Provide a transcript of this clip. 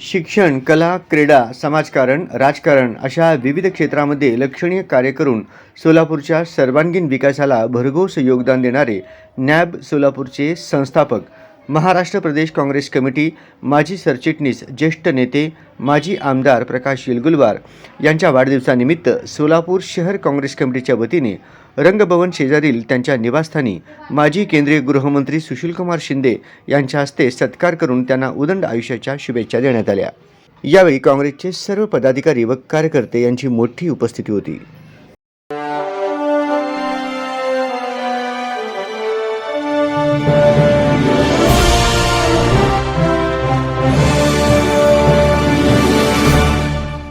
शिक्षण कला क्रीडा समाजकारण राजकारण अशा विविध क्षेत्रामध्ये लक्षणीय कार्य करून सोलापूरच्या सर्वांगीण विकासाला भरघोस योगदान देणारे नॅब सोलापूरचे संस्थापक महाराष्ट्र प्रदेश काँग्रेस कमिटी माजी सरचिटणीस ज्येष्ठ नेते माजी आमदार प्रकाश येलगुलवार यांच्या वाढदिवसानिमित्त सोलापूर शहर काँग्रेस कमिटीच्या वतीने रंगभवन शेजारील त्यांच्या निवासस्थानी माजी केंद्रीय गृहमंत्री सुशीलकुमार शिंदे यांच्या हस्ते सत्कार करून त्यांना उदंड आयुष्याच्या शुभेच्छा देण्यात आल्या. यावेळी काँग्रेसचे सर्व पदाधिकारी व कार्यकर्ते यांची मोठी उपस्थिती होती.